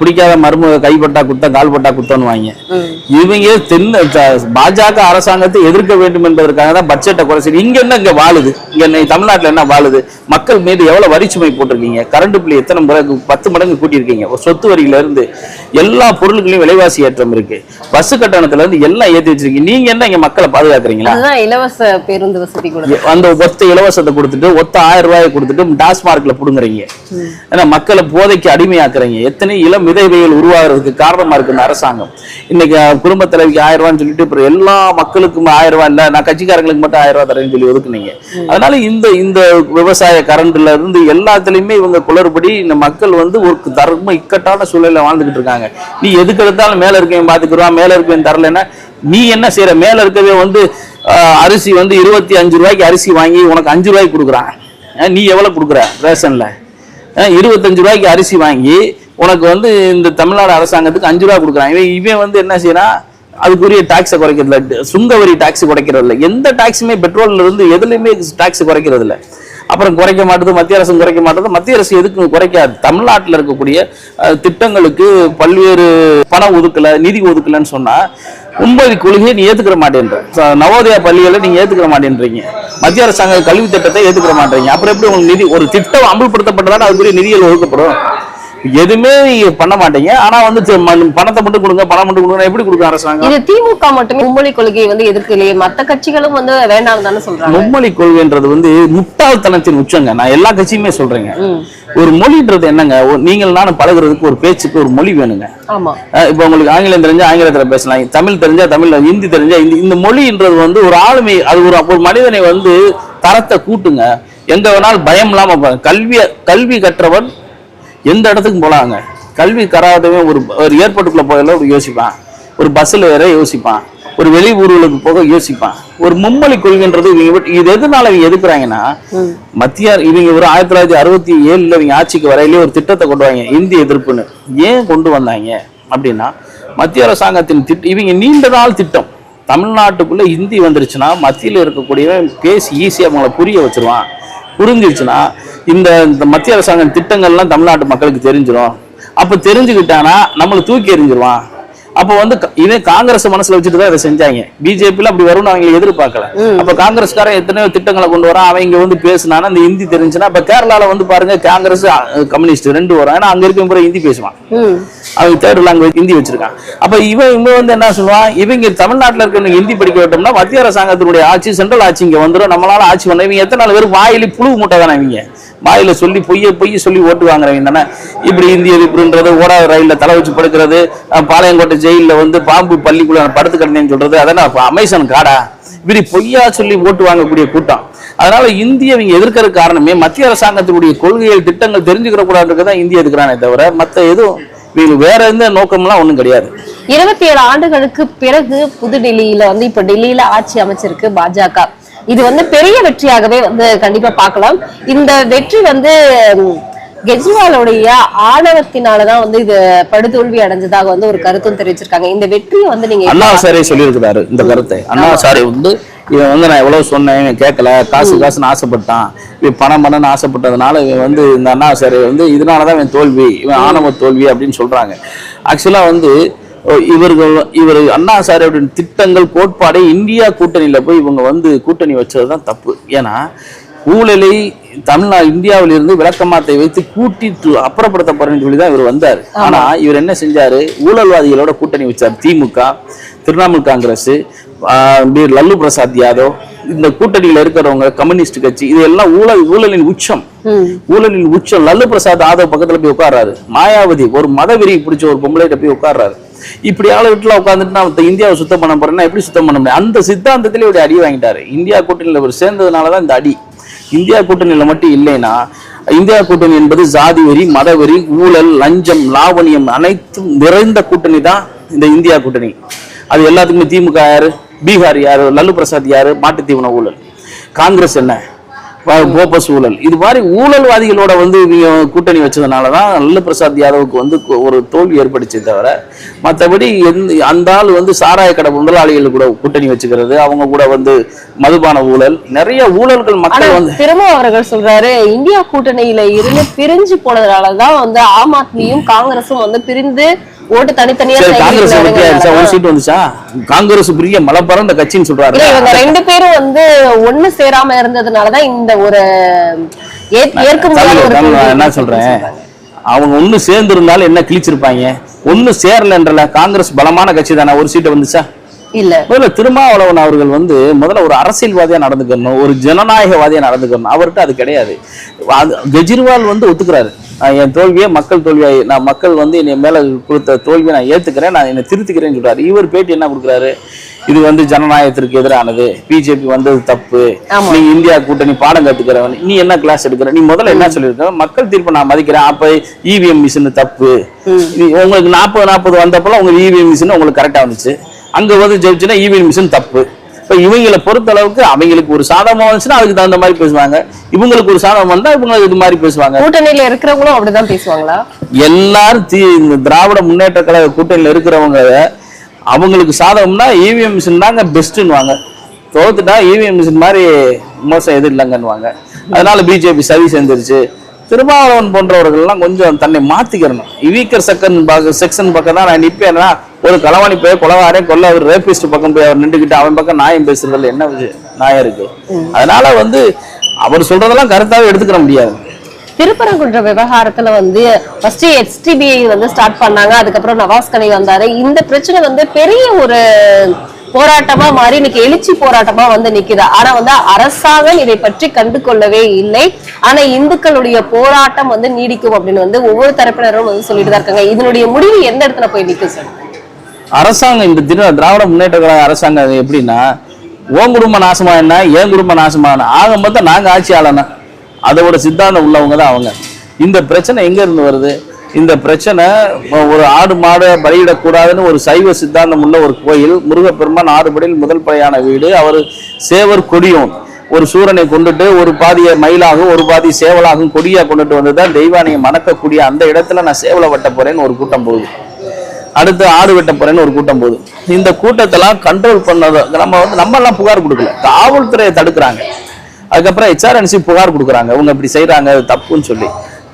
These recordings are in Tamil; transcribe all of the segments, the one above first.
பிடிக்காத மருமக கைப்பட்டா குத்தம் கால்பட்டா குத்தம்னு வாங்க இவங்க பாஜக அரசாங்கத்தை எதிர்க்க வேண்டும் என்பதற்காக தான் பட்ஜெட்டை குறை செய்து இங்க என்ன இங்க வாழுது? இங்க தமிழ்நாட்டுல என்ன வாழுது? மக்கள் மீது எவ்வளவு வரி சுமை போட்டிருக்கீங்க? கரண்ட் பில் எத்தனை முறை பத்து மடங்கு கூட்டியிருக்கீங்க? சொத்து வரியில இருந்து எல்லா பொருட்களையும் விலைவாசி ஏற்றம் இருக்கு. பஸ் கட்டணத்துல இருந்து எல்லாம் ஏத்தி வச்சிருக்கீங்க. நீங்க என்ன இங்க மக்களை பாதுகாக்கிறீங்களா? இலவச பேருந்து வசதி அந்த ஒத்த இலவசத்தை கொடுத்துட்டு ஒத்த ஆயிரம் ரூபாயை கொடுத்துட்டு டாஸ்மார்க்ல புடுங்குறீங்க. ஏன்னா மக்களை போதைக்கு அடிமையாக்குறீங்க. எத்தனை இளம் விதைவைகள் உருவாகிறதுக்கு காரணமா இருக்கு இந்த அரசாங்கம். இன்னைக்கு குடும்ப தலைவிக்கு ஆயிரம் ரூபான்னு சொல்லிட்டு அப்புறம் எல்லா மக்களுக்கும் ஆயிரம் ரூபாய் இல்ல நான் கட்சிக்காரங்களுக்கு மட்டும் ஆயிரம் ரூபாய் தரேன்னு சொல்லி ஒதுக்குனீங்க. அதனால இந்த இந்த விவசாய கரண்ட்ல இருந்து எல்லாத்துலயுமே இவங்க குளறுபடி இந்த மக்கள் வந்து ஒரு தர்ம இக்கட்டான சூழல்ல வாழ்ந்துகிட்டு இருக்காங்க. நீ எதுக்கு எடுத்தாலும் மேல இருக்கவன் பாத்துக்குறான் மேல இருக்கவன் தரலைன்னா நீ என்ன செய்யற மேல இருக்கவே வந்து அரிசி வந்து இருபத்தி அஞ்சு ரூபாய்க்கு அரிசி வாங்கி உனக்கு அஞ்சு ரூபாய்க்கு கொடுக்குறான். நீ எவ்வளவு கொடுக்குற? ரேஷன்ல. இருபத்தஞ்சு ரூபாய்க்கு அரிசி வாங்கி உனக்கு வந்து இந்த தமிழ்நாடு அரசாங்கத்துக்கு அஞ்சு ரூபா கொடுக்குறான். இவன் இவன் வந்து என்ன செய்யறான்? அதுக்குரிய டாக்ஸை குறைக்கிறது இல்ல சுங்க வரி டாக்ஸ் குறைக்கிறது எந்த டாக்ஸுமே பெட்ரோல்ல இருந்து எதுலையுமே டாக்ஸ் குறைக்கிறது அப்புறம் குறைக்க மாட்டேது மத்திய அரசும் குறைக்க மாட்டேது. மத்திய அரசு எதுக்கு குறைக்காது. தமிழ்நாட்டில் இருக்கக்கூடிய திட்டங்களுக்கு பல்வேறு பணம் ஒதுக்கலை நிதி ஒதுக்கலைன்னு சொன்னால் ஒன்பது கொள்கையை நீ ஏற்றுக்கிற மாட்டேன்ற. நவோதயா பள்ளிகளை நீங்கள் ஏற்றுக்கிற மாட்டேன்றீங்க. மத்திய அரசாங்க கல்வி திட்டத்தை ஏற்றுக்கிற மாட்டேறீங்க அப்புறம் எப்படி உங்களுக்கு நிதி ஒரு திட்டம் அமல்படுத்தப்பட்டதால் அதுக்குரிய நிதிகள் ஒதுக்கப்படும்? எதுவுமே பண்ண மாட்டீங்க. ஆனா வந்து பணத்தை மட்டும் கொடுங்க பணம் மட்டும் கொடுங்க எப்படி கொடுக்கும் அரசாங்கம் இது திமுக மட்டுமே மும்மொழி கொள்கையை வந்து எதிர்க்கலையே மத்த கட்சிகளும் வந்து வேண்டாம் தானே சொல்றாங்க. மும்மொழி கொள்கைன்றது வந்து முட்டாள்தனத்தின் உச்சங்க. நான் எல்லா கட்சியுமே சொல்றேங்க. ஒரு மொழின்றது என்னங்க? நீங்கள் நானும் பழகுறதுக்கு ஒரு பேச்சுக்கு ஒரு மொழி வேணுங்க. இப்போ உங்களுக்கு ஆங்கிலம் தெரிஞ்சா ஆங்கிலத்துல பேசலாம் தமிழ் தெரிஞ்சா தமிழ்ல ஹிந்தி தெரிஞ்சா ஹிந்தி இந்த மொழின்றது வந்து ஒரு ஆளுமை அது ஒரு ஒரு மனிதனை வந்து தரத்தை கூட்டுங்க. எங்க வேணாலும் பயம் இல்லாம ப- கல்வி கல்வி கற்றவன் எந்த இடத்துக்கும் போலாங்க. கல்வி கராதவன் ஒரு ஒரு ஏர்போர்ட்டுக்குள்ள போகல ஒரு யோசிப்பான். ஒரு பஸ்ஸில் ஏற யோசிப்பான். ஒரு வெளி ஊர்களுக்கு போக யோசிப்பான். ஒரு மும்மொழி கொள்கைன்றது இவங்க இது எதனால இவங்க எதுக்குறாங்கன்னா மத்திய இவங்க ஒரு ஆயிரத்தி தொள்ளாயிரத்தி அறுபத்தி ஏழுல இவங்க ஆட்சிக்கு வரையிலே ஒரு திட்டத்தை கொண்டு வாங்க இந்தி எதிர்ப்புன்னு. ஏன் கொண்டு வந்தாங்க? அப்படின்னா மத்திய அரசாங்கத்தின் திட்டம் இவங்க நீண்ட நாள் திட்டம். தமிழ்நாட்டுக்குள்ள ஹிந்தி வந்துருச்சுன்னா மத்தியில் இருக்கக்கூடியவன் பேசி ஈஸியாக அவங்கள புரிய வச்சிருவான். புரிஞ்சிருச்சுன்னா இந்த இந்த மத்திய அரசாங்கம் திட்டங்கள்லாம் தமிழ்நாட்டு மக்களுக்கு தெரிஞ்சிடும் அப்போ தெரிஞ்சுக்கிட்டானா நம்மளை தூக்கி எறிஞ்சிருவான். அப்போ வந்து இதே காங்கிரஸ் மனசுல வச்சுட்டு தான் இதை செஞ்சாங்க. பிஜேபியில் அப்படி வரும்னு அவங்க எதிர்பார்க்கல. அப்ப காங்கிரஸ்காரன் எத்தனையோ திட்டங்களை கொண்டு வரான் அவன் இங்க வந்து பேசினானா அந்த ஹிந்தி தெரிஞ்சுன்னா இப்ப கேரளால வந்து பாருங்க காங்கிரஸ் கம்யூனிஸ்ட் ரெண்டு வரும். ஏன்னா அங்க இருக்க பூரா ஹிந்தி பேசுவான். அவங்க தேர்ட் லாங்குவேஜ் ஹிந்தி வச்சிருக்கான். அப்ப இவன் இவங்க வந்து என்ன சொல்லுவான்? இவங்க தமிழ்நாட்டுல இருக்க ஹிந்தி படிக்க விட்டோம்னா மத்திய அரசாங்கத்தினுடைய ஆட்சி சென்ட்ரல் ஆட்சி இங்க வந்துடும் நம்மளால ஆட்சி பண்ண இவங்க எத்தனை நாள் பேர் வாயில புழு மூட்டை தானே இவங்க. வாயில சொல்லி பொய்ய பொய்ய சொல்லி ஓட்டு வாங்குறவங்க தானே. இப்படி இந்திய எதிர்ப்புன்றது ஓடாத ரயில்ல தலை வச்சு படுக்கிறது பாளையங்கோட்டை ஜெயிலில் வந்து பாம்பு பள்ளிக்குள்ள நான் படுத்து கிடந்தேன்னு சொல்றது அதான் அமேசான் காடா? இப்படி பொய்யா சொல்லி ஓட்டு வாங்கக்கூடிய கூட்டம். அதனால இந்திய இவங்க எதிர்க்கிற காரணமே மத்திய அரசாங்கத்தினுடைய கொள்கைகள் திட்டங்கள் தெரிஞ்சுக்கிற கூடாதுக்கு தான் இந்திய எதுக்குறானே தவிர மற்ற எதுவும் இவங்களுக்கு வேற எந்த நோக்கம்லாம் ஒண்ணும் கிடையாது. இருபத்தி ஏழு ஆண்டுகளுக்கு பிறகு புது டெல்லியில வந்து இப்ப டெல்லியில ஆட்சி அமைச்சிருக்கு பாஜக. இது வந்து பெரிய வெற்றியாகவே வந்து கண்டிப்பா பார்க்கலாம். இந்த வெற்றி வந்து கெஜ்ரிவாலுடைய ஆணவத்தினாலதான் வந்து இது படுதோல்வி அடைஞ்சதாக வந்து ஒரு கருத்தும் தெரிவிச்சிருக்காங்க. இந்த வெற்றியை வந்து நீங்க அண்ணா சாரே சொல்லியிருக்கிறாரு இந்த கருத்தை. அண்ணா சாரே வந்து இவன் வந்து நான் எவ்வளவு சொன்னேன் கேட்கல. காசு காசுன்னு ஆசைப்பட்டான். இவன் பணம் பணம்னு ஆசைப்பட்டதுனால இவன் வந்து இந்த அண்ணா சாரே வந்து இதனாலதான் இவன் தோல்வி இவன் ஆணவ தோல்வி அப்படின்னு சொல்றாங்க. ஆக்சுவலா வந்து இவர்கள் இவர் அண்ணா சாரோட திட்டங்கள் கோட்பாடே இந்தியா கூட்டணியில போய் இவங்க வந்து கூட்டணி வச்சதுதான் தப்பு. ஏன்னா ஊழலை தமிழ்நாடு இந்தியாவில இருந்து விளக்கமாத்தை வைத்து கூட்டிட்டு அப்புறப்படுத்த போறேன்னு சொல்லி தான் இவர் வந்தார். ஆனா இவர் என்ன செஞ்சாரு? ஊழல்வாதிகளோட கூட்டணி வச்சார். திமுக திரிணாமுல் காங்கிரஸ். லல்லு பிரசாத் யாதவ் இந்த கூட்டணியில இருக்கிறவங்க கம்யூனிஸ்ட் கட்சி இது எல்லாம் ஊழல் ஊழலின் உச்சம். ஊழலின் உச்சம். லல்லு பிரசாத் யாதவ் பக்கத்துல போய் உட்கார்றாரு. மாயாவதி ஒரு மதவெறி பிடிச்ச ஒரு பொம்பளைகிட்ட போய் உட்கார்றாரு. இப்படி ஆள வீட்டுல உட்காந்துட்டு நான் இந்த இந்தியாவை சுத்தம் பண்ண போறேன்னா எப்படி சுத்தம் பண்ண முடியும்? அந்த சித்தாந்தத்திலே இப்படி அடி வாங்கிட்டாரு. இந்தியா கூட்டணியில இவர் சேர்ந்ததுனாலதான் இந்த அடி. இந்தியா கூட்டணியில மட்டும் இல்லைன்னா இந்தியா கூட்டணி என்பது ஜாதி வெறி மதவெறி ஊழல் லஞ்சம் லாவணியம் அனைத்தும் நிறைந்த கூட்டணி தான் இந்த இந்தியா கூட்டணி. அது எல்லாத்துக்குமே திமுக யாரு? பீகார் யாரு? லல்லு பிரசாத் யாரு? மாட்டுத்தீவன ஊழல். காங்கிரஸ் என்ன? ப- போபஸ் ஊழல் இது மாதிரி ஊழல்வாதிகளோட வந்து இவங்க கூட்டணி வச்சதுனால தான் நல்ல பிரசாத் யாதவுக்கு வந்து ஒரு தோல்வி ஏற்பட்டுச்சே தவிர மற்றபடி அந்த ஆள் வந்து சாராய கடை முதலாளிகள் கூட கூட்டணி வச்சுக்கிறது அவங்க கூட வந்து மதுபான ஊழல் நிறைய ஊழல்கள் மக்கள் வந்து திரும்ப அவர்கள் சொல்றாரு இந்தியா கூட்டணியில இருந்து பிரிஞ்சு போனதுனாலதான் வந்து ஆம் ஆத்மியும் காங்கிரஸும் வந்து பிரிந்து ஓட்டு தனித்தனியா காங்கிரஸ்? ஒரு சீட் வந்துச்சா? காங்கிரஸ் பெரிய மலை பறந்த கட்சின்னு சொல்றாரு. இவங்க ரெண்டு பேரும் வந்து ஒண்ணு சேராம இருந்ததுனாலதான் இந்த ஒரு என்ன சொல்றேன்? அவங்க ஒண்ணு சேர்ந்து இருந்தாலும் என்ன கிழிச்சிருப்பாங்க? ஒண்ணு சேரலன்றல காங்கிரஸ் பலமான கட்சி தானே? ஒரு சீட்டு வந்துச்சா? இல்ல. முதல்ல திருமாவளவன் அவர்கள் வந்து முதல்ல ஒரு அரசியல்வாதியா நடந்துக்கணும் ஒரு ஜனநாயகவாதியா நடந்துக்கணும். அவர்கிட்ட அது கிடையாது. கெஜ்ரிவால் வந்து ஒத்துக்கிறாரு. என் தோல்வியே மக்கள் தோல்வியா நான் மக்கள் வந்து என்னை மேல கொடுத்த தோல்வியை நான் ஏத்துக்கிறேன் நான் என்னை திருத்திக்கிறேன்னு சொல்றாரு. இவர் பேட்டி என்ன கொடுக்குறாரு? இது வந்து ஜனநாயகத்திற்கு எதிரானது. பிஜேபி வந்தது தப்பு. நீ இந்தியா கூட்டணி பாடம் கத்துக்கிறவன். நீ என்ன கிளாஸ் எடுக்கிற? நீ முதல்ல என்ன சொல்லியிருக்க? மக்கள் தீர்ப்பை நான் மதிக்கிறேன். அப்ப இவிஎம் மிஷின் தப்பு. உங்களுக்கு நாற்பது நாற்பது வந்தப்பெல்லாம் உங்க இவிஎம் மிஷின் உங்களுக்கு கரெக்டா வந்துச்சு. அங்க வந்து ஜெயிச்சுன்னா இவிஎம் மிஷின் தப்பு. இப்ப இவங்களை பொறுத்த அளவுக்கு அவங்களுக்கு ஒரு சாதகமா வந்துச்சுன்னா அதுக்கு தகுந்த மாதிரி பேசுவாங்க. இவங்களுக்கு ஒரு சாதகம் வந்தா இவங்க இது மாதிரி பேசுவாங்க. கூட்டணியில இருக்கிறவங்களும் அப்படிதான் பேசுவாங்களா? எல்லாரும் தீ இந்த திராவிட முன்னேற்ற கழக கூட்டணியில் இருக்கிறவங்க அவங்களுக்கு சாதகம்னா இவிஎம் மிஷின் தாங்க பெஸ்ட்டுன்னுவாங்க தோத்துட்டா இவிஎம் மிஷின் மாதிரி மோசம் எது இல்லைங்கன்னுவாங்க. அதனால பிஜேபி சரி சேர்ந்துருச்சு திருமாவளவன் போன்றவர்கள்லாம் கொஞ்சம் தன்னை மாத்திக்கிறணும் வீக்கர் செகண்ட் பக்க செக்ஷன் பக்கம் தான் நான் நிற்பேன்னா ஒரு களவாணி போய் கொலவாரே கொல்ல அவர் ரேபிஸ்ட் பக்கம் போய் அவர் நின்றுக்கிட்டு அவன் பக்கம் நியாயம் பேசுறதுல என்ன நியாயம் இருக்கு? அதனால வந்து அவர் சொல்றதெல்லாம் கருத்தாவே எடுத்துக்கிற முடியாது. திருப்பரங்குன்ற விவகாரத்துல வந்து ஃபர்ஸ்ட் எஸ்டிபிஐ வந்து ஸ்டார்ட் பண்ணாங்க அதுக்கப்புறம் நவாஸ் கனி வந்தாரு. இந்த பிரச்சனை வந்து பெரிய ஒரு போராட்டமா மாறி இன்னைக்கு எழுச்சி போராட்டமா வந்து நிக்குது. ஆனா வந்து அரசாங்கம் இதை பற்றி கண்டு கொள்ளவே இல்லை. ஆனா இந்துக்களுடைய போராட்டம் வந்து நீடிக்கும் அப்படின்னு வந்து ஒவ்வொரு தரப்பினரும் வந்து சொல்லிட்டு தான் இருக்காங்க. இதனுடைய முடிவு எந்த இடத்துல போய் நிக்கும் சார்? அரசாங்கம் இந்த திரு திராவிட முன்னேற்ற கழக அரசாங்கம் அது எப்படின்னா உன் குடும்பம் நாசமா என்ன? என் குடும்பம் நாசமா என்ன? ஆக மொத்தம் நாங்கள் ஆட்சியாளனா? அதோட சித்தாந்தம் உள்ளவங்க தான் அவங்க. இந்த பிரச்சனை எங்க இருந்து வருது? இந்த பிரச்சனை ஒரு ஆடு மாடு பலியிடக்கூடாதுன்னு ஒரு சைவ சித்தாந்தம் உள்ள ஒரு கோயில் முருகப்பெருமான் ஆறுபடியில் முதல் படையான வீடு அவர் சேவர் கொடியோன். ஒரு சூரனை கொண்டுட்டு ஒரு பாதியை மயிலாகவும் ஒரு பாதி சேவலாகவும் கொடியா கொண்டுட்டு வந்துதான் தெய்வானையை மணக்கக்கூடிய அந்த இடத்துல நான் சேவலை வட்ட போறேன்னு ஒரு கூட்டம் போகுது. அடுத்து ஆடு வெட்ட போறேன்னு ஒரு கூட்டம் போகுது. இந்த கூட்டத்தெல்லாம் கண்ட்ரோல் பண்ணது நம்ம வந்து நம்ம எல்லாம் புகார் கொடுக்கல. காவல்துறையை தடுக்கிறாங்க. அதுக்கப்புறம் ஹெச்ஆர்என்சி புகார் கொடுக்குறாங்க. இவங்க இப்படி செய்கிறாங்க அது தப்புன்னு சொல்லி.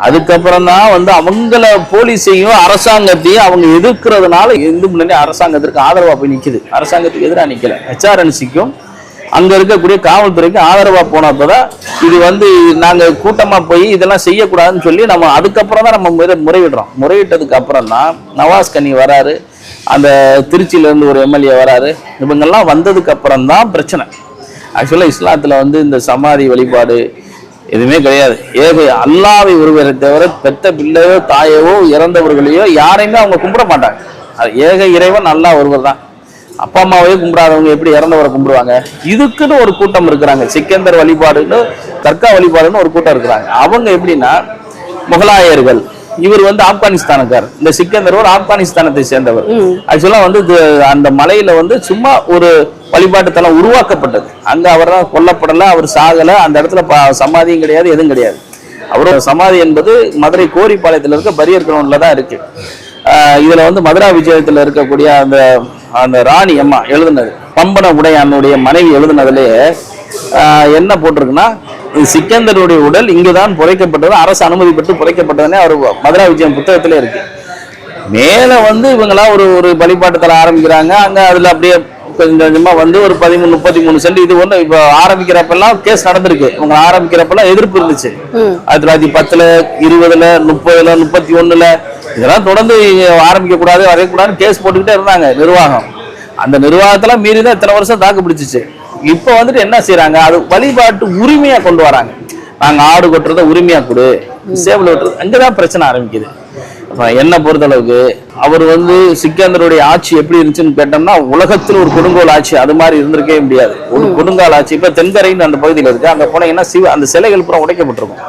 அதுக்கப்புறம் தான் வந்து அவங்கள போலீஸையும் அரசாங்கத்தையும் அவங்க எதிர்க்கிறதுனால இந்து முன்னணி அரசாங்கத்திற்கு ஆதரவாக போய் நிக்குது. அரசாங்கத்துக்கு எதிராக நிற்கல ஹெச்ஆர்என்சிக்கும் அங்க இருக்கக்கூடிய காவல்துறைக்கு ஆதரவா போனப்பதான் இது வந்து நாங்க கூட்டமா போய் இதெல்லாம் செய்யக்கூடாதுன்னு சொல்லி நம்ம அதுக்கப்புறம் தான் நம்ம முறை முறையிடுறோம். முறையிட்டதுக்கு அப்புறம் தான் நவாஸ் கனி வராரு. அந்த திருச்சியிலேருந்து ஒரு எம்எல்ஏ வராரு. இவங்கெல்லாம் வந்ததுக்கு அப்புறம் தான் பிரச்சனை. ஆக்சுவலாக இஸ்லாத்தில் வந்து இந்த சமாதி வழிபாடு எதுவுமே கிடையாது. ஏக அல்லாவை ஒருவரை தவிர பெத்த பிள்ளையோ தாயவோ இறந்தவர்களையோ யாரையுமே அவங்க கும்பிட மாட்டாங்க. அது ஏக இறைவன் அல்லாஹ் ஒருவர் தான். அப்பா அம்மாவே கும்பிடாதவங்க எப்படி இறந்தவரை கும்பிடுவாங்க? இதுக்குன்னு ஒரு கூட்டம் இருக்கிறாங்க. சிக்கந்தர் வழிபாடுன்னு தர்கா வழிபாடுன்னு ஒரு கூட்டம் இருக்கிறாங்க. அவங்க எப்படின்னா முகலாயர்கள். இவர் வந்து ஆப்கானிஸ்தானக்கார் இந்த சிக்கந்தர் ஒரு ஆப்கானிஸ்தானத்தை சேர்ந்தவர். ஆக்சுவலா வந்து அந்த மலையில வந்து சும்மா ஒரு வழிபாட்டு தலம் உருவாக்கப்பட்டது. அங்க அவர் தான் கொல்லப்படல அவர் சாகல. அந்த இடத்துல ப- சமாதியும் கிடையாது எதுவும் கிடையாது. அவரோட சமாதி என்பது மதுரை கோரிப்பாளையத்துல இருக்க பரியர் கிரவுண்ட்ல தான் இருக்கு. இதுல வந்து மதுரா விஜயத்துல இருக்கக்கூடிய அந்த அந்த ராணி அம்மா எழுதுனது. பம்பன உடை உடையானுடைய மனைவி எழுதுனதுலயே என்ன போட்டிருக்குன்னா இது சிக்கந்தருடைய உடல் இங்குதான் புதைக்கப்பட்டது அரசு அனுமதி பெற்று புதைக்கப்பட்டதுன்னே அவர் மதுரா விஜயம் புத்தகத்திலே இருக்கு. மேலே வந்து இவங்களாம் ஒரு ஒரு வழிபாட்டு ஆரம்பிக்கிறாங்க. அங்கே அதில் அப்படியே கொஞ்சம் கொஞ்சமா வந்து ஒரு பதிமூணு முப்பத்தி மூணு சென்ட் இது ஒண்ணு இப்ப ஆரம்பிக்கிறப்பெல்லாம் கேஸ் நடந்திருக்கு. இவங்க ஆரம்பிக்கிறப்பெல்லாம் எதிர்ப்பு இருந்துச்சு. ஆயிரத்தி தொள்ளாயிரத்தி பத்துல இருபதுல முப்பதுல முப்பத்தி ஒண்ணுல இதெல்லாம் தொடர்ந்து ஆரம்பிக்க கூடாது வரையக்கூடாதுன்னு கேஸ் போட்டுக்கிட்டே இருந்தாங்க நிர்வாகம். அந்த நிர்வாகத்தெல்லாம் மீறி தான் இத்தனை வருஷம் தாக்கு பிடிச்சிச்சு. இப்போ வந்துட்டு என்ன செய்றாங்க? அது வழிபாட்டு உரிமையா கொண்டு வராங்க. நாங்க ஆடு கொட்டுறத உரிமையா கொடு சேவல் வெட்டுறது அங்கதான் பிரச்சனை ஆரம்பிக்குது. என்னை பொறுத்தளவுக்கு அவர் வந்து சிக்கந்தருடைய ஆட்சி எப்படி இருந்துச்சுன்னு கேட்டோம்னா உலகத்தில் ஒரு கொடுங்கோல் ஆட்சி அது மாதிரி இருந்திருக்கவே முடியாது. ஒரு கொடுங்கால் ஆட்சி இப்ப தென்கரைன்னு அந்த பகுதியில் இருக்கு. அங்க போனீங்கன்னா சிவ அந்த சிலைகள் பூரா உடைக்கப்பட்டிருக்கும்.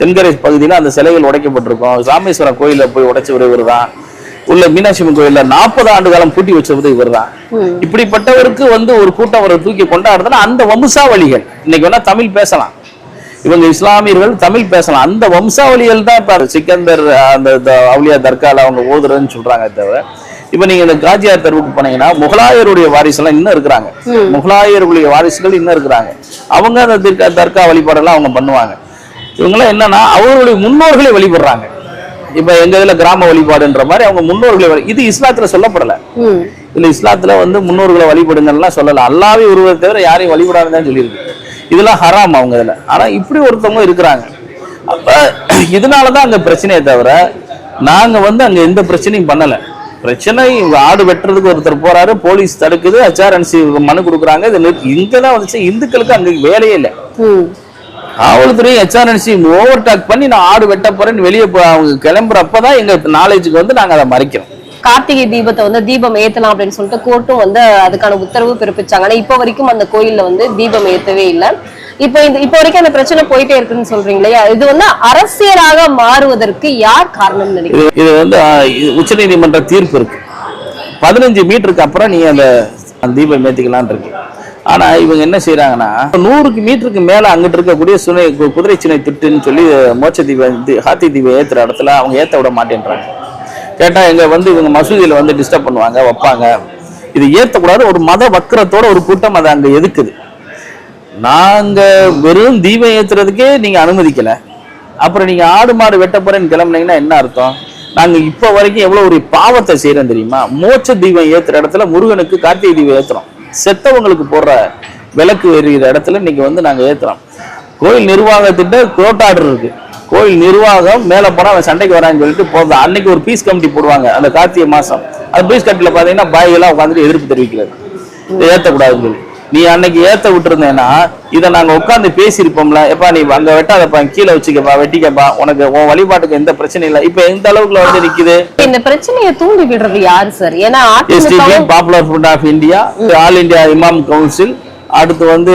தென்கரை பகுதியில அந்த சிலைகள் உடைக்கப்பட்டிருக்கும். ராமேஸ்வரம் கோயில போய் உடைச்சவர் இவர் தான் உள்ள மீனாட்சி அம்மன் கோயில்ல நாற்பது ஆண்டு காலம் பூட்டி வச்சது இவர் தான் இப்படிப்பட்டவருக்கு வந்து ஒரு கூட்டம் அவரை தூக்கி கொண்டாடுறதுன்னா அந்த வம்சாவளிகள். இன்னைக்கு வேணா தமிழ் பேசலாம். இவங்க இஸ்லாமியர்கள் தமிழ் பேசலாம். அந்த வம்சாவளிகள் தான் இப்ப சிக்கந்தர் அந்த த- அவுலியா தர்கால அவங்க ஓதுறதுன்னு சொல்றாங்க தவிர இப்ப நீங்க இந்த காஜியார் தெருவுக்கு போனீங்கன்னா முகலாயருடைய வாரிசுலாம் இன்னும் இருக்கிறாங்க. முகலாயருடைய வாரிசுகள் இன்னும் இருக்கிறாங்க. அவங்க அந்த தர்கா தர்கா வழிபாடெல்லாம் அவங்க பண்ணுவாங்க. இவங்கெல்லாம் என்னன்னா அவர்களுடைய முன்னோர்களை வழிபடுறாங்க. இப்ப எங்க இதுல கிராம வழிபாடுன்ற மாதிரி அவங்க முன்னோர்களை இது இஸ்லாத்துல சொல்லப்படல. ம். இதுல இஸ்லாத்துல வந்து முன்னோர்களை வழிபடுங்கலாம் சொல்லல. அல்லாவே ஒருவரை தவிர யாரையும் வழிபடாதுன்னு தான் சொல்லியிருக்கு. இதெல்லாம் ஹராம் அவங்க இதுல. ஆனா இப்படி ஒருத்தவங்க இருக்கிறாங்க. அப்ப இதனாலதான் அங்க பிரச்சனையே தவிர நாங்க வந்து அங்க எந்த பிரச்சனையும் பண்ணல. பிரச்சனை ஆடு வெட்டுறதுக்கு ஒருத்தர் போறாரு போலீஸ் தடுக்குது ஹெச்ஆர்என்சி மனு கொடுக்குறாங்க. இது நிறுத்தி- இங்கதான் வந்துச்சு. இந்துக்களுக்கு அங்க வேலையே இல்லை. காவல்துறை ஹெச்ஆர்என்சி ஓவர் டாக் பண்ணி நான் ஆடு வெட்ட போறேன்னு வெளியே அவங்க கிளம்புறப்பதான் எங்க நாலேஜுக்கு வந்து நாங்க அதை மறைக்கிறோம். கார்த்திகை தீபத்தை வந்து தீபம் ஏத்தலாம் அப்படின்னு சொல்லிட்டு கோர்ட்டும் வந்து அதுக்கான உத்தரவு பிறப்பிச்சாங்க. ஆனா இப்ப வரைக்கும் அந்த கோயில்ல வந்து தீபம் ஏத்தவே இல்லை. இப்ப இந்த இப்ப வரைக்கும் அந்த பிரச்சனை போயிட்டே இருக்குன்னு சொல்றீங்க இல்லையா? இது வந்து அரசியலாக மாறுவதற்கு யார் காரணம் நினைக்கிறீங்க? இது வந்து உச்ச நீதிமன்ற தீர்ப்பு இருக்கு. பதினஞ்சு மீட்டருக்கு அப்புறம் நீ அந்த அந்த தீபம் ஏத்திக்கலாம்னு இருக்கு. ஆனா இவங்க என்ன செய்யறாங்கன்னா நூறுக்கு மீட்டருக்கு மேல அங்கிட்டு இருக்கக்கூடிய சுனை கு- குதிரை சினை திட்டுன்னு சொல்லி மோட்ச தீபம் ஹாத்தி தீபம் ஏத்துற இடத்துல அவங்க ஏத்த விட மாட்டேன்றாங்க. கேட்டால் எங்க வந்து இவங்க மசூதியில் வந்து டிஸ்டர்ப் பண்ணுவாங்க வைப்பாங்க. இது ஏற்றக்கூடாது ஒரு மத வக்கரத்தோட ஒரு கூட்டம் அதை அங்கே எதுக்குது? நாங்கள் வெறும் தீபம் ஏத்துறதுக்கே நீங்கள் அனுமதிக்கலை. அப்புறம் நீங்கள் ஆடு மாடு வெட்ட போகிறேன்னு கிளம்புனீங்கன்னா என்ன அர்த்தம்? நாங்கள் இப்போ வரைக்கும் எவ்வளோ ஒரு பாவத்தை செய்கிறோம் தெரியுமா? மோட்ச தீபம் ஏற்றுற இடத்துல முருகனுக்கு கார்த்திகை தீபம் ஏற்றுறோம் செத்தவங்களுக்கு போடுற விளக்கு எறிகிற இடத்துல இன்னைக்கு வந்து நாங்கள் ஏற்றுறோம் கோயில் நிர்வாகத்திட்ட கோட்டாடு இருக்குது கோயில் நிர்வாகம் மேல போனா அவன் சண்டைக்கு வரான்னு சொல்லிட்டு போகுது அன்னைக்கு ஒரு பீஸ் கமிட்டி போடுவாங்க அந்த கார்த்திகை மாசம். அந்த பீஸ் கமிட்டில பாத்தீங்கன்னா பாய்கெல்லாம் உட்காந்துட்டு எதிர்ப்பு தெரிவிக்கிறது இதை ஏத்தக்கூடாதுன்னு சொல்லி. நீ அன்னைக்கு ஏத்த விட்டுருந்தேன்னா இதை நாங்க உட்காந்து பேசியிருப்போம்ல. எப்பா நீ அங்க வெட்டாதப்பா கீழே வச்சுக்கப்பா வெட்டிக்கப்பா. உனக்கு உன் வழிபாட்டுக்கு எந்த பிரச்சனையும் இல்லை. இப்ப எந்த அளவுக்குல வந்து நிக்குது? இந்த பிரச்சனையை தூண்டி விடுறது யாரு சார் ஏன்னா Popular Front of India All India Imam Council அடுத்து வந்து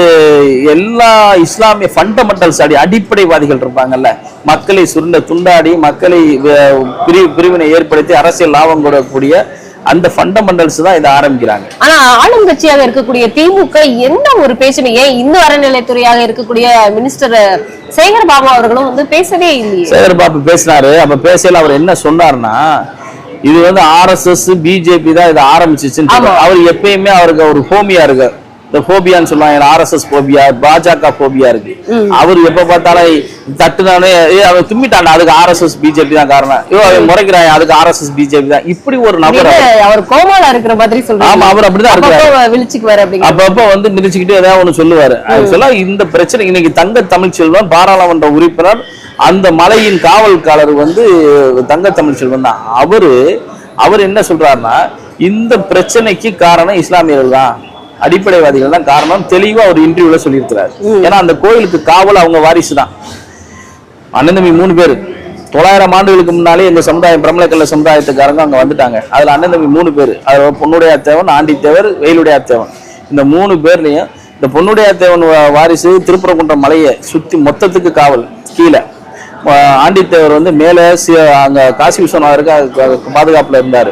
எல்லா இஸ்லாமிய ஃபண்டமெண்டல்ஸ் அடி அடிப்படைவாதிகள் இருப்பாங்கல்ல. மக்களை சுருண்ட துண்டாடி மக்களை அஹ், பிரி- பிரிவினை ஏற்படுத்தி அரசியல் லாபம் கொடுக்கக்கூடிய அந்த ஃபண்டமெண்டல்ஸ் தான் இதை ஆரம்பிக்கிறாங்க. ஆனா ஆளும் கட்சியாக இருக்கக்கூடிய திமுக எந்த ஒரு பேச்சுமே ஏன் இந்து அறநிலைத்துறையாக இருக்கக்கூடிய மினிஸ்டர் சேகர் பாபு அவர்களும் வந்து பேசவே இல்லையே. சேகர் பாபு பேசினாரு. அப்ப பேசல அவர் என்ன சொன்னாருன்னா இது வந்து ஆர்எஸ்எஸ் பிஜேபி தான் இதை ஆரம்பிச்சிச்சுன்னு. அவர் எப்பயுமே அவருக்கு ஒரு ஹோமியா இருக்கு இந்த போபியான்னு சொல்லுவாங்க. ஆர்எஸ்எஸ் போபியா பாஜக போபியா இருக்கு. அவர் எப்ப பார்த்தாலும் தட்டுனானே அவன் தும்பிட்டான் அதுக்கு ஆர்எஸ்எஸ் பிஜேபி தான் காரணம். ஐயோ அவன் முறைக்கிறான் அதுக்கு ஆர்எஸ்எஸ் பிஜேபி தான். இப்படி ஒரு நபர் அவர். கோமால இருக்கிற மாதிரி சொல்றாங்க. ஆமா, அவர் அப்படிதான் இருக்காரு. அப்பப்ப வந்து மிதிச்சுக்கிட்டு ஏதாவது ஒண்ணு சொல்லுவாரு. ஆக்சுவலா இந்த பிரச்சனை இன்னைக்கு தங்க தமிழ்ச்செல்வன் பாராளுமன்ற உறுப்பினர் அந்த மலையின் காவல்காரர் வந்து தங்க தமிழ்ச்செல்வன் தான். அவரு அவர் என்ன சொல்றாருன்னா இந்த பிரச்சனைக்கு காரணம் இஸ்லாமியர்கள் தான். அடிப்படைவாதிகள் தான் காரணம். தெளிவா ஒரு இன்டர்வியூல சொல்லியிருக்கிறார். ஏன்னா அந்த கோயிலுக்கு காவல் அவங்க வாரிசு தான். அண்ணன் தம்பி மூணு பேர். தொள்ளாயிரம் ஆண்டுகளுக்கு முன்னாலே எங்க சமுதாயம் பிரமலக்கல்ல சமுதாயத்துக்காரங்க அங்க வந்துட்டாங்க. அதுல அண்ணன் தம்பி மூணு பேர். அதுல பொன்னுடைய தேவன் ஆண்டி தேவர் வெயிலுடைய தேவன் இந்த மூணு பேர்லயும் இந்த பொன்னுடைய தேவன் வாரிசு திருப்பரங்குன்றம் மலையை சுத்தி மொத்தத்துக்கு காவல் கீழே. ஆண்டித்தேவர் வந்து மேலே அங்க காசி விஸ்வநாதருக்கு பாதுகாப்புல இருந்தாரு.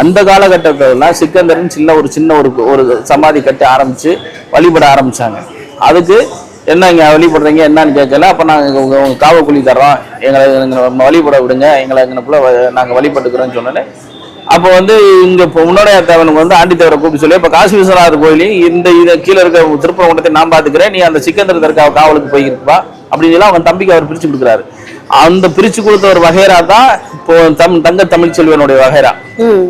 அந்த காலகட்டத்திலாம் சிக்கந்தர்னு சின்ன ஒரு சின்ன ஒரு ஒரு சமாதி கட்டி ஆரம்பித்து வழிபட ஆரம்பித்தாங்க அதுக்கு என்ன இங்கே வழிபடுறீங்க? என்னன்னு கேட்கல. அப்போ நாங்கள் உங்கள் காவல் கூலி தர்றோம். எங்களை எங்களை வழிபட விடுங்க. எங்களை எங்களுக்குள்ள வ- நாங்கள் வழிபட்டுக்கிறோம்னு சொன்னோன்னே. அப்போ வந்து இங்கே இப்போ முன்னோடைய தேவனுக்கு வந்து ஆண்டித்தவரை கூப்பிட்டு சொல்லி இப்போ காசி விஸ்வநாதர் கோயிலையும் இந்த இதை கீழே இருக்க திருப்பரங்குன்றத்தை நான் பார்த்துக்கிறேன். நீ அந்த சிக்கந்தர் தர்கா காவலுக்கு போயிருப்பா. அப்படின்னு சொல்லி அவன் தம்பிக்கு அவர் பிரித்து கொடுக்குறாரு. அந்த பிரித்து கொடுத்த ஒரு வகையராக தான் தம் தங்க தமிழ் செல்வனுடைய வகைரா.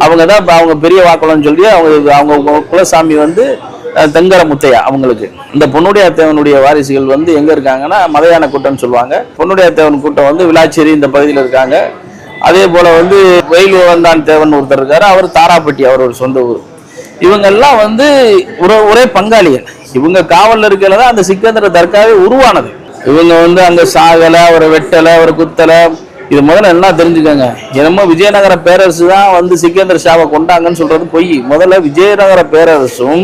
அவங்க தான் இப்ப அவங்க பெரிய வாக்குலன்னு சொல்லி அவங்க அவங்க குலசாமி வந்து தெங்கர முத்தையா அவங்களுக்கு. இந்த பொன்னுடைய தேவனுடைய வாரிசுகள் வந்து எங்க இருக்காங்கன்னா மதையான கூட்டம்னு சொல்லுவாங்க. பொன்னுடைய தேவன் கூட்டம் வந்து விளாச்சேரி இந்த பகுதியில் இருக்காங்க. அதே போல வந்து வெயில் வந்தான் தேவன் ஒருத்தர் இருக்காரு. அவர் தாராப்பட்டி அவர் ஒரு சொந்த ஊர். இவங்க எல்லாம் வந்து ஒரு ஒரே பங்காளிகள். இவங்க காவல்ல இருக்கல தான் அந்த சிக்கந்தர தர்காவே உருவானது. இவங்க வந்து அங்க சாகல ஒரு வெட்டல ஒரு குத்தல இது முதல்ல என்ன தெரிஞ்சுக்கோங்க? என்னமோ விஜயநகர பேரரசு தான் வந்து சிக்கந்தர் ஷாவை கொண்டாங்கன்னு சொல்றது பொய். முதல்ல விஜயநகர பேரரசும்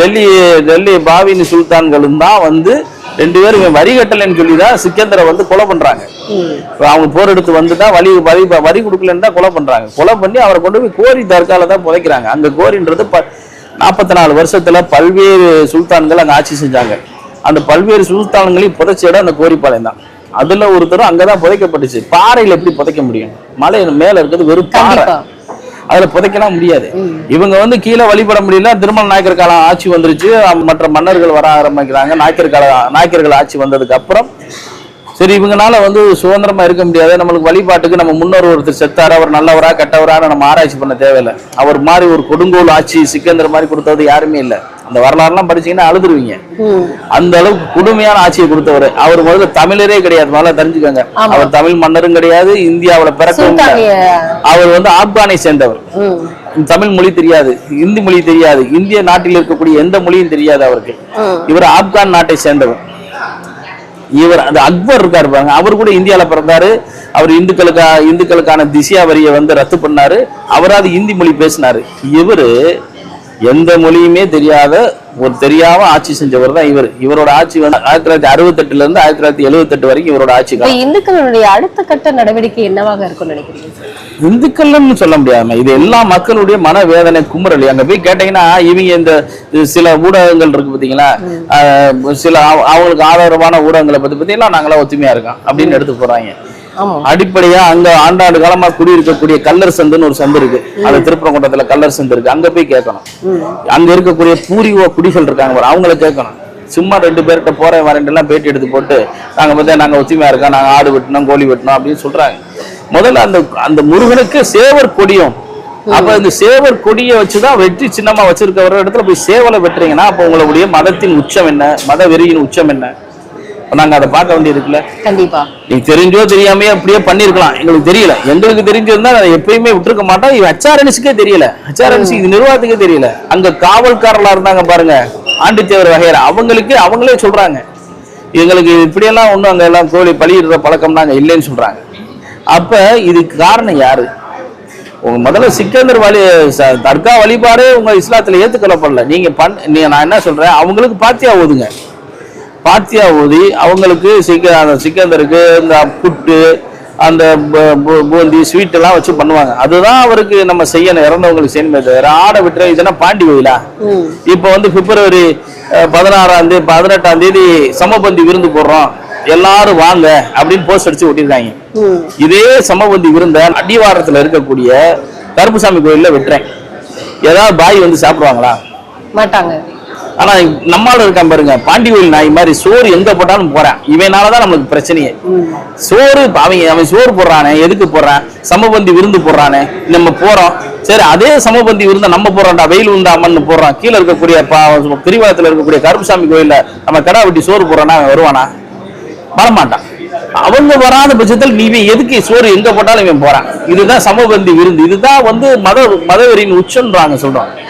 டெல்லி டெல்லி பாவினி சுல்தான்களும் தான் வந்து ரெண்டு பேரும் வரி கட்டலைன்னு சொல்லி தான் சிக்கந்தரை வந்து கொலை பண்றாங்க. அவங்க போர் எடுத்து வந்துட்டா வரி வரி வரி கொடுக்கலன்னு தான் கொலை பண்றாங்க. கொலை பண்ணி அவரை கொண்டு போய் கோரி தர்கால தான் புதைக்கிறாங்க. அங்க கோரின்றது ப நாற்பத்தி நாலு வருஷத்துல பல்வேறு சுல்தான்கள் அங்க ஆட்சி செஞ்சாங்க. அந்த பல்வேறு சுல்தான்களையும் புதைச்ச இடம் அந்த கோரிப்பாளையம் தான். அதுல ஒருத்தரும் அங்கதான் புதைக்கப்பட்டுச்சு. பாறையில எப்படி புதைக்க முடியும்? மலை மேல இருக்கிறது வெறும் பாறை. அதுல புதைக்கலாம் முடியாது. இவங்க வந்து கீழே வழிபட முடியல திருமல் நாயக்கர் காலம் ஆட்சி வந்துருச்சு. மற்ற மன்னர்கள் வர ஆரம்பிக்கிறாங்க. நாயக்கர் கால நாயக்கர்கள் ஆட்சி வந்ததுக்கு அப்புறம். சரி இவங்கனால வந்து சுதந்திரமா இருக்க முடியாது. நம்மளுக்கு வழிபாட்டுக்கு நம்ம முன்னோர் ஒருத்தர் செத்தாரு. அவர் நல்லவரா கெட்டவரான்னு நம்ம ஆராய்ச்சி பண்ண தேவையில்லை. அவர் மாதிரி ஒரு கொடுங்கோல் ஆட்சி சிக்கந்தர் மாதிரி கொடுத்தது யாருமே இல்லை. அந்த வரலாறுலாம் படிச்சீங்கன்னா அழுதுருவீங்க. அந்த அளவுக்கு கொடுமையான ஆட்சியை கொடுத்தவர். அவர் முதல்ல தமிழரே கிடையாது முதல்ல தெரிஞ்சுக்கோங்க. அவர் தமிழ் மன்னரும் கிடையாது இந்தியாவுல பிறக்கவும் அவர் வந்து ஆப்கானை சேர்ந்தவர். தமிழ் மொழி தெரியாது இந்தி மொழி தெரியாது இந்திய நாட்டில் இருக்கக்கூடிய எந்த மொழியும் தெரியாது அவருக்கு. இவர் ஆப்கான் நாட்டை சேர்ந்தவர். இவர் அந்த அக்பர் இருக்காரு பாருங்க அவர் கூட இந்தியால பிறந்தாரு. அவர் இந்துக்களுக்கா இந்துக்களுக்கான திசியா வரியை வந்து ரத்து பண்ணாரு. அவராது இந்தி மொழி பேசினாரு. இவரு எந்த மொழியுமே தெரியாத ஒரு தெரியாம ஆட்சி செஞ்சவர் தான் இவர். இவரோட ஆட்சி வந்து ஆயிரத்தி தொள்ளாயிரத்தி அறுபத்தெட்டுல இருந்து ஆயிரத்தி தொள்ளாயிரத்தி எழுபத்தெட்டு வரைக்கும் இவரோட ஆட்சி இந்துக்களுடைய அடுத்த கட்ட நடவடிக்கை என்னவாக இருக்கும்னு நினைக்கிறீங்க? இந்துக்கள்னு சொல்ல முடியாம இது எல்லா மக்களுடைய மனவேதனை குமுறல் அங்க போய் கேட்டீங்கன்னா இவங்க இந்த சில ஊடகங்கள் இருக்கு பாத்தீங்களா? சில அவ- அவங்களுக்கு ஆதரவான ஊடகங்களை பத்தி பாத்தீங்கன்னா நாங்களாம் ஒத்துமையா இருக்கோம் அப்படின்னு எடுத்து போறாங்க. அடிப்படையா அங்க ஆண்டாண்டு காலமா குடியிருக்கக்கூடிய கல்லர் சந்துன்னு ஒரு சந்து இருக்கு. அது திருப்பரங்குன்றத்துல கல்லர் சந்து இருக்கு. அங்க போய் கேட்கணும். அங்க இருக்கக்கூடிய பூர்வீக குடிகள் இருக்காங்க அவங்கள கேட்கணும். சும்மா ரெண்டு பேர்கிட்ட போறேன் வரேன் எல்லாம் பேட்டி எடுத்து போட்டு நாங்க பார்த்தா நாங்க ஒத்துமையா இருக்கோம் நாங்க ஆடு வெட்டினோம் கோழி வெட்டினோம் அப்படின்னு சொல்றாங்க. முதல்ல அந்த அந்த முருகனுக்கு சேவர் கொடியும். அப்ப இந்த சேவர் கொடியை வச்சுதான் வெற்றி சின்னமா வச்சிருக்க ஒரு இடத்துல போய் சேவலை வெட்டுறீங்கன்னா அப்ப உங்களுடைய மதத்தின் உச்சம் என்ன? மத வெறியின் உச்சம் என்ன? நாங்க அதை பார்க்க வேண்டியிருக்குல்ல கண்டிப்பா. நீ தெரிஞ்சோ தெரியாமையோ அப்படியே பண்ணிருக்கலாம். எங்களுக்கு தெரியல. எங்களுக்கு தெரிஞ்சிருந்தா எப்பயுமே விட்டுருக்க மாட்டோம். இவன் ஹெச்ஆர்என்சிக்கே தெரியல. ஹெச்ஆர்என்சி இது நிர்வாகத்துக்கே தெரியல. அங்க காவல்காரர்களா இருந்தாங்க பாருங்க. ஆண்டித்தேவர் வகையற அவங்களுக்கு அவங்களே சொல்றாங்க. எங்களுக்கு இப்படியெல்லாம் ஒண்ணும் அங்க எல்லாம் கோழி பலியிடுற பழக்கம்லாம் அங்க இல்லைன்னு சொல்றாங்க. அப்ப இதுக்கு காரணம் யாரு? உங்க முதல்ல சிக்கந்தர் வழி தர்கா வழிபாடே உங்க இஸ்லாத்துல ஏத்துக்கொள்ளப்படல. நீங்க பண் நீ- நான் என்ன சொல்றேன்? அவங்களுக்கு பாத்தியா ஓதுங்க பாத்தியா ஊதி அவங்களுக்கு சிக்க அந்த சிக்கந்தருக்கு இந்த புட்டு அந்த பூந்தி ஸ்வீட் எல்லாம் வச்சு பண்ணுவாங்க. அதுதான் அவருக்கு நம்ம செய்யணும் இறந்தவங்களுக்கு செய்யணுமே தவிர ஆடை விட்டுற இதெல்லாம் பாண்டி கோயிலா. இப்போ வந்து பிப்ரவரி பதினாறாம் தேதி பதினெட்டாம் தேதி சமபந்தி விருந்து போடுறோம். எல்லாரும் வாங்க அப்படின்னு போஸ்ட் அடிச்சு ஒட்டியிருக்காங்க. ம். இதே சமபந்தி விருந்த அடிவாரத்துல இருக்கக்கூடிய கருப்புசாமி கோயில்ல விட்டுறேன். ஏதாவது பாய் வந்து சாப்பிடுவாங்களா? மாட்டாங்க. ஆனா நம்மால இருக்கான் பாருங்க. பாண்டி கோயில் நாய் மாதிரி சோறு எங்க போட்டாலும் போறான். இவனாலதான் நம்மளுக்கு பிரச்சனையே. சோறு அவன் அவன் சோறு போடுறானே எதுக்கு போடுறான்? சமபந்தி விருந்து போடுறானே நம்ம போறோம். சரி அதே சமபந்தி விருந்த நம்ம போறோம்டா வெயில் உண்டாமன்னு போடுறான். கீழே இருக்கக்கூடிய பா- இருக்கக்கூடிய கருப்புசாமி கோயில்ல நம்ம கடா வெட்டி சோறு போடுறானா அவன் வருவானா? வரமாட்டான். அவங்க வராத பட்சத்தில் நீ எதுக்கு சோறு எங்க போட்டாலும் இவன் போறான். இதுதான் சமபந்தி விருந்து. இதுதான் வந்து மத மதவெறியின் உச்சம்ன்றாங்க சொல்றான்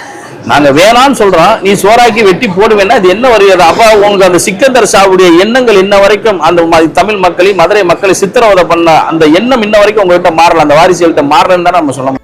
நாங்க வேணாம்னு சொல்றோம். நீ சோறாக்கி வெட்டி போடுவேன்னா அது என்ன வருகிறது அப்ப உங்களுக்கு அந்த சிக்கந்தர் சாவுடைய எண்ணங்கள் இன்ன வரைக்கும் அந்த ம- தமிழ் மக்களை மதுரை மக்களை சித்திரவதை பண்ண அந்த எண்ணம் இன்ன வரைக்கும் உங்ககிட்ட மாறல. அந்த வாரிசுகள்கிட்ட மாறலன்னு தான் நம்ம சொல்லணும்